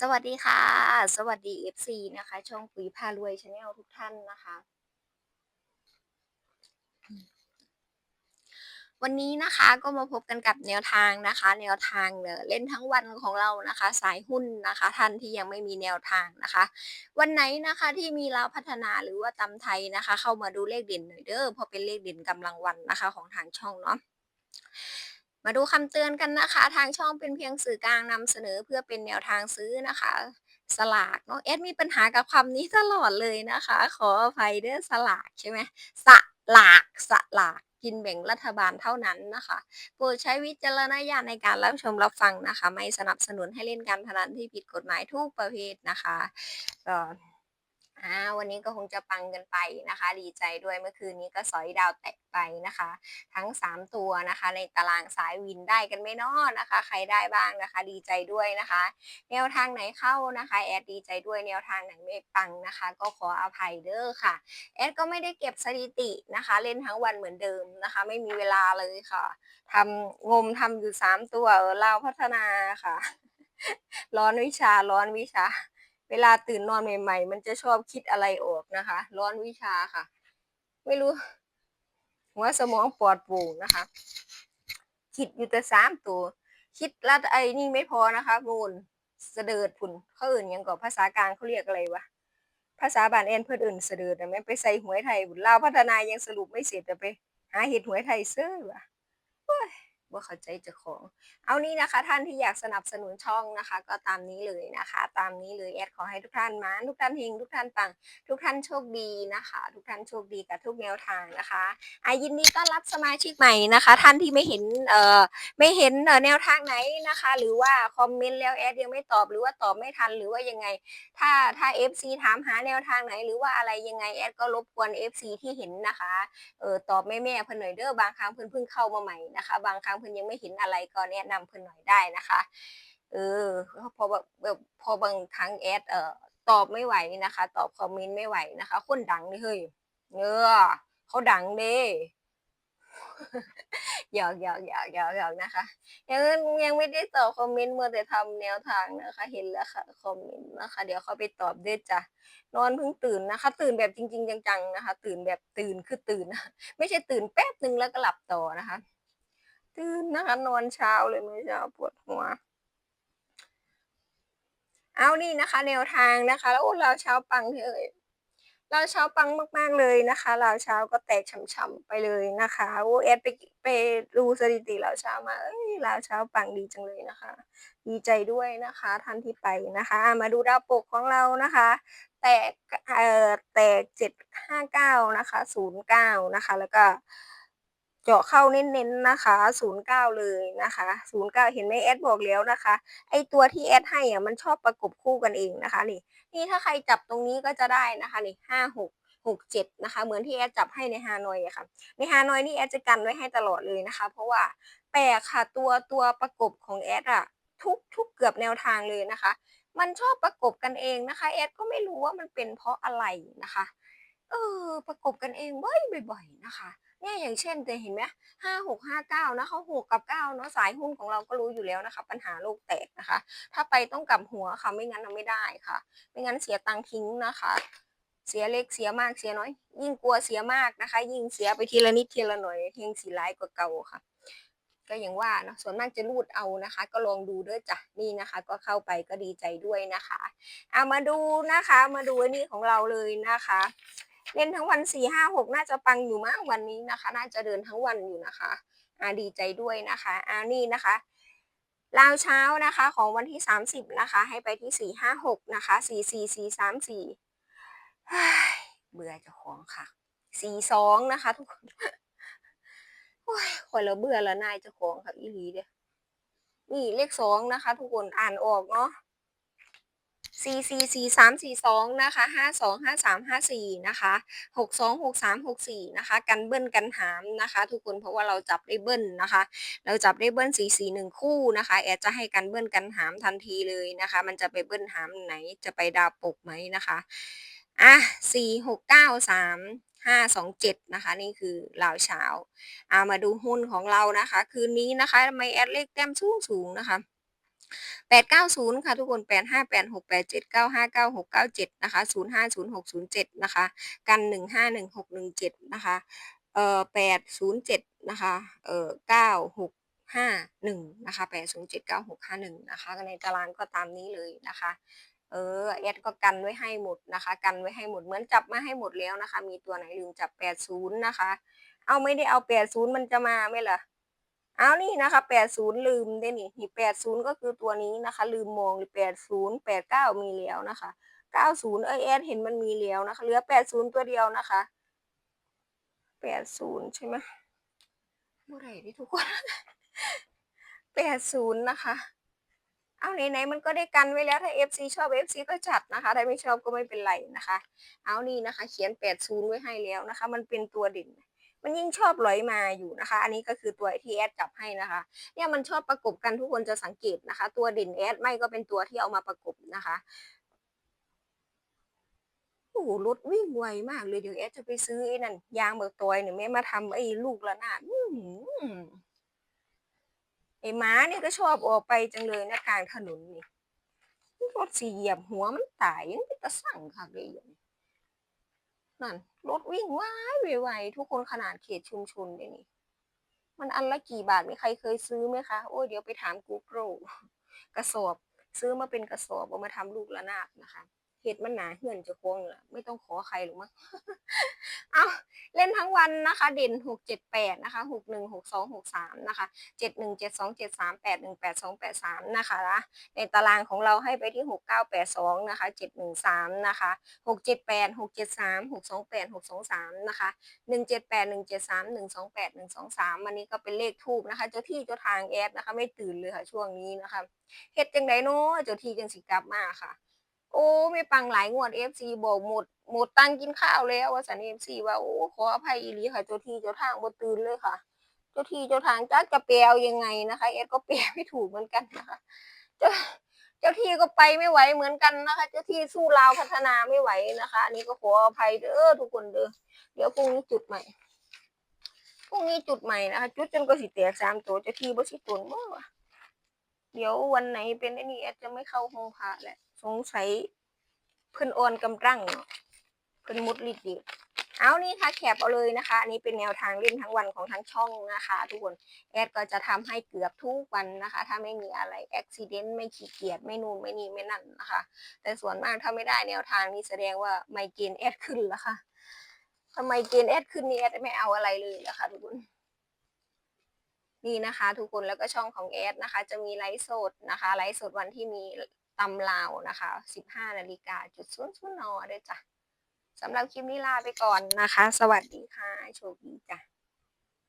สวัสดีค่ะ สวัสดี FC นะคะ ช่องปุ๋ยพารวยชาแนลทุกท่านนะคะ วันนี้นะคะก็มาพบกันกับแนวทางนะคะ แนวทางเนี่ยเล่นทั้งวันของเรานะคะ สายหุ้นนะคะ ท่านที่ยังไม่มีแนวทางนะคะ วันไหนนะคะที่มีเราพัฒนาหรือว่าตำไทยนะคะ เข้ามาดูเลขเด่นหน่อยเด้อเพราะเป็นเลขเด่นกำลังวันนะคะของทางช่องเนาะ มาดูคำเตือนกันนะคะ ทางช่องเป็นเพียงสื่อกลางนำเสนอเพื่อเป็นแนวทางซื้อนะคะ สลากเนาะเอดมีปัญหากับคำนี้ตลอดเลยนะคะ ขออภัยเด้อสลากใช่ไหมสลากสลากกินแบ่งรัฐบาลเท่านั้นนะคะโปรดใช้วิจารณญาณในการรับชมรับฟังนะคะ ไม่สนับสนุนให้เล่นการพนันที่ผิดกฎหมายทุกประเภทนะคะก็ อ่าวันนี้ก็คงจะปังกันไปนะคะ ดีใจด้วยเมื่อคืนนี้ก็สอยดาวแตะไปนะคะ ทั้ง 3 ตัวนะคะ ในตารางสายวินได้กันไม่นอนะคะ ใครได้บ้างนะคะ ดีใจด้วยนะคะ แนวทางไหนเข้านะคะ แอดดีใจด้วยแนวทางไหนไม่ปังนะคะ ก็ขออภัยเด้อค่ะแอดก็ไม่ได้เก็บสถิตินะคะ เล่นทั้งวันเหมือนเดิมนะคะ ไม่มีเวลาเลยค่ะทำงมทำอยู่ 3 ตัวเออลาพัฒนาค่ะ ร้อนวิชาร้อนวิชา เวลาตื่นนอนใหม่ ๆ มันจะชอบคิดอะไรออกนะคะ ร้อนวิชาค่ะ ไม่รู้ หัวสมองปลอดโปร่งนะคะ คิดอยู่แต่สามตัว คิดแล้วไอ้นี่ไม่พอนะคะมูลเสดิดผุนเขาอื่นยังก่อภาษากลางเขาเรียกอะไรวะภาษาบ้านแอนเพื่นอื่นเสดิดนะแม่ไปใส่หวยไทยบุญลาวพัฒนายังสรุปไม่เสร็จแต่ไป หาเห็ดหวยไทยเซ้อวะ ว่าเข้าใจจ้าของ เอานี่นะคะท่านที่อยากสนับสนุนช่องนะคะ ก็ตามนี้เลยนะคะ ตามนี้เลยแอดขอให้ทุกท่านมาทุกท่านเฮงทุกท่านปัง ทุกท่านโชคดีนะคะ ทุกท่านโชคดีกับทุกแนวทางนะคะอายินดีต้อนรับสมาชิกใหม่นะคะ ท่านที่ไม่เห็นเอ่อไม่เห็นแนวทางไหนนะคะ หรือว่าคอมเมนต์แล้วแอดยังไม่ตอบหรือว่าตอบไม่ทันหรือว่ายังไง ถ้าถ้า FC ถามหาแนวทางไหน หรือว่าอะไรยังไงแอดก็รบกวน FC ที่เห็นนะคะเออตอบแม่แม่ๆเพิ่นหน่อยเด้อบางครั้งเพิ่นเพิ่งเข้ามาใหม่นะคะ บางครั้งเพิ่นยังไม่เห็นอะไรก็แนะนำเพิ่นหน่อยได้นะคะ เออพอแบบแบบพอบางครั้งแอดเอ่อตอบไม่ไหวนะคะ ตอบคอมเมนต์ไม่ไหวนะคะ คนดังนี่เฮ้ยเออเขาดังเด้หยอกหยอกหยอกหยอกหยอกนะคะยังยังไม่ได้ตอบคอมเมนต์เมัวแต่ทำแนวทางนะคะ เห็นแล้วค่ะคอมเมนต์นะคะ เดี๋ยวเขาไปตอบด้วยจ้ะนอนเพิ่งตื่นนะคะ ตื่นแบบจริง ๆ จังๆนะคะ ตื่นแบบตื่นคือตื่น ไม่ใช่ตื่นแป๊บหนึ่งแล้วก็หลับต่อนะคะ ตื่นนะคะนอนเช้าเลยเมื่อเช้าปวดหัว เอานี่นะคะ แนวทางนะคะแล้วเราเช้าปังเถอะเอ่ยเราเช้าปังมากๆเลยนะคะเราเช้าก็แตกฉ่ำๆไปเลยนะคะโอ้แอดไปไปดูสถิติเราเช้ามาเอ้ยเราเช้าปังดีจังเลยนะคะ ดีใจด้วยนะคะท่านที่ไปนะคะอะมาดูดาวปกของเรานะคะ แตกเอ่อแตกเจ็ดห้าเก้านะคะศูนย์เก้านะคะ แล้วก็ เจาะเข้าเน้นๆนะคะศูนย์เก้าเลยนะคะศูนย์เก้าเห็นไหมแอดบอกแล้วนะคะ ไอตัวที่แอดให้อะมันชอบประกบคู่กันเองนะคะนี่นี่ถ้าใครจับตรงนี้ก็จะได้นะคะนี่ห้าหกหกเจ็ดนะคะเหมือนที่แอดจับให้ในฮานอยอะค่ะในฮานอยนี่แอดจะกันไว้ให้ตลอดเลยนะคะ เพราะว่าแปลกค่ะตัวตัวประกบของแอดอะทุกทุกเกือบแนวทางเลยนะคะ มันชอบประกบกันเองนะคะแอดก็ไม่รู้ว่ามันเป็นเพราะอะไรนะคะ เออ ประกบกันเองบ่อยๆนะคะ เนี่ยอย่างเช่นจะเห็นไหมห้าหกห้าเก้านะเขาหกกับเก้าเนาะสายหุ้นของเราก็รู้อยู่แล้วนะคะ ปัญหาโลกแตกนะคะ ถ้าไปต้องกลับหัวค่ะไม่งั้นเราไม่ได้ค่ะ ไม่งั้นเสียตังค์ทิ้งนะคะ เสียเล็กเสียมากเสียน้อย ยิ่งกลัวเสียมากนะคะ ยิ่งเสียไปทีละนิดทีละหน่อยยิ่งสีร้ายกว่าเก่าค่ะก็อย่างว่าเนาะส่วนมากจะรูดเอานะคะ ก็ลองดูด้วยจ้ะนี่นะคะ ก็เข้าไปก็ดีใจด้วยนะคะเอามาดูนะคะ มาดูอันนี้ของเราเลยนะคะ เล่นทั้งวันสี่ห้าหกน่าจะปังอยู่มากวันนี้นะคะ น่าจะเดินทั้งวันอยู่นะคะอาดีใจด้วยนะคะอานี่นะคะลาวเช้านะคะของวันที่สามสิบนะคะ ให้ไปที่สี่ห้าหกนะคะสี่สี่สี่สามสี่เบื่อจ้าของค่ะสี่สองนะคะทุกคนโอ้ยคอยเราเบื่อแล้วนายจ้าของค่ะอีหลีเด้อนี่เลขสองนะคะ ทุกคนอ่านออกเนาะ สี่สี่สี่สามสี่สองนะคะห้าสองห้าสามห้าสี่นะคะหกสองหกสามหกสี่นะคะกันเบิ้ลกันหามนะคะ ทุกคนเพราะว่าเราจับได้เบิ้ลนะคะ เราจับได้เบิ้ลสี่สี่หนึ่งคู่นะคะ แอดจะให้กันเบิ้ลกันหามทันทีเลยนะคะ มันจะไปเบิ้ลหามไหนจะไปดาวปกไหมนะคะอะสี่หกเก้าสามห้าสองเจ็ดนะคะ นี่คือลาวเช้าอ่ามาดูหุ้นของเรานะคะ คืนนี้นะคะ ไม่แอดเลขแต้มสูงสูงนะคะ แปดเก้าศูนย์ค่ะทุกคนแปดห้าแปดหกแปดเจ็ดเก้าห้าเก้าหกเก้าเจ็ดนะคะศูนย์ห้าศูนย์หกศูนย์เจ็ดนะคะ กันหนึ่งห้าหนึ่งหกหนึ่งเจ็ดนะคะ เอ่อแปดศูนย์เจ็ดนะคะ เอ่อเก้าหกห้าหนึ่งนะคะแปดศูนย์เจ็ดเก้าหกห้าหนึ่งนะคะในตารางก็ตามนี้เลยนะคะ เออแอดก็กันไว้ให้หมดนะคะ กันไว้ให้หมดเหมือนจับมาให้หมดแล้วนะคะ มีตัวไหนลืมจับแปดศูนย์นะคะ เอาไม่ได้เอาแปดศูนย์มันจะมาไหมล่ะ เอานี่นะคะแปดศูนย์ลืมได้นี่นี่แปดศูนย์ก็คือตัวนี้นะคะ ลืมมองหรือแปดศูนย์แปดเก้ามีแล้วนะคะเก้าศูนย์เออแอดเห็นมันมีแล้วนะคะ เหลือแปดศูนย์ตัวเดียวนะคะแปดศูนย์ใช่ไหมเมื่อไหร่ที่ทุกคนแปดศูนย์นะคะ เอาไหนๆมันก็ได้กันไว้แล้วถ้า FC ชอบ FC ก็จัดนะคะ ถ้าไม่ชอบก็ไม่เป็นไรนะคะ เอานี่นะคะ เขียน80ไว้ให้แล้วนะคะ มันเป็นตัวเด่น มันยิ่งชอบลอยมาอยู่นะคะ อันนี้ก็คือตัวที่แอดจับให้นะคะ เนี่ยมันชอบประกบกันทุกคนจะสังเกตนะคะ ตัวเด่นแอดไม่ก็เป็นตัวที่เอามาประกบนะคะโอ้โหรถวิ่งไวมากเลยเดี๋ยวแอดจะไปซื้อไอ้นั่นยางเบิกตอยเนี่ยแม่มาทำไอ้ลูกระนาดอื้อหือไอ้ม้านี่ก็ชอบออกไปจังเลยนะกลางถนนนี่รถสี่เหยียบหัวมันตายยังเป็นตะสั่งค่ะเลยอย่างนี้นั่น รถวิ่งว้ายไวๆทุกคนขนาดเขตชุมชนเลยนี่มันอันละกี่บาทมีใครเคยซื้อไหมคะ โอ้ยเดี๋ยวไปถามกูโกรกระสอบ ซื้อมาเป็นกระสอบเอามาทำลูกระนาบนะคะ ดมันหนาเหื่อนจะโค้งเลยไม่ต้องขอใครหรอกมั้งเอาเล่นทั้งวันนะคะ เด่นหกเจ็ดแปดนะคะหกหนึ่งหกสองหกสามนะคะเจ็ดหนึ่งเจ็ดสองเจ็ดสามแปดหนึ่งแปดสองแปดสามนะคะในตารางของเราให้ไปที่หกเก้าแปดสองนะคะเจ็ดหนึ่งสามนะคะหกเจ็ดแปดหกเจ็ดสามหกสองแปดหกสองสามนะคะหนึ่งเจ็ดแปดหนึ่งเจ็ดสามหนึ่งสองแปดหนึ่งสองสามอันนี้ก็เป็นเลขทูบนะคะ เจ้าที่เจ้าทางแอดนะคะ ไม่ตื่นเลยค่ะช่วงนี้นะคะเฮ็ดจังไดเนาะเจ้าที่จังสิกลับมาค่ะ โอ้ไม่ปังหลายงวด FC บอกหมดหมดตังค์กินข้าวแล้วว่าสัน FC ว่าโอ้ขออภัยอีหลีค่ะเจ้าที่เจ้าทางบ่ตื่นเลยค่ะ เจ้าที่เจ้าทางจักจะแปลยังไงนะคะเอสก็แปลไม่ถูกเหมือนกันนะคะเจ้าเจ้าที่ก็ไปไม่ไหวเหมือนกันนะคะ เจ้าที่สู้ลาวพัฒนาไม่ไหวนะคะอันนี้ก็ขออภัยเด้อทุกคนเด้อเดี๋ยวพรุ่งนี้จุดใหม่พรุ่งนี้จุดใหม่นะคะจุดจนก็สิแตกสามตัวเจ้าที่บ่สิตนบ่เดี๋ยววันไหนเป็นไอ้นี่แอดจะไม่เข้าห้องพระแหละ สงสัยเพิ่นอ่อนกำลังเนาะเพิ่นมุดลิดดีเอานี่ค่ะแคปเอาเลยนะคะ อันนี้เป็นแนวทางเล่นทั้งวันของทั้งช่องนะคะ ทุกคนแอดก็จะทำให้เกือบทุกวันนะคะ ถ้าไม่มีอะไรอุบิเหตุไม่ขี้เกียจไม่นู่นไม่นี่ไม่นั่นนะคะ แต่ส่วนมากถ้าไม่ได้แนวทางนี้แสดงว่าไมเกรนแอดขึ้นแล้วค่ะทำไมเกณฑ์แอดขึ้นนี่แอดไม่เอาอะไรเลยนะคะทุกคนนี่นะคะ ทุกคนแล้วก็ช่องของแอดนะคะ จะมีไลฟ์สดนะคะไลฟ์สดวันที่มี ตำลาวนะคะ 15นาฬิกาจุดศูนย์ศูนย์นอด้วยจ้ะสำหรับคลิปนี้ลาไปก่อนนะคะ สวัสดีค่ะ โชคดีจ้ะ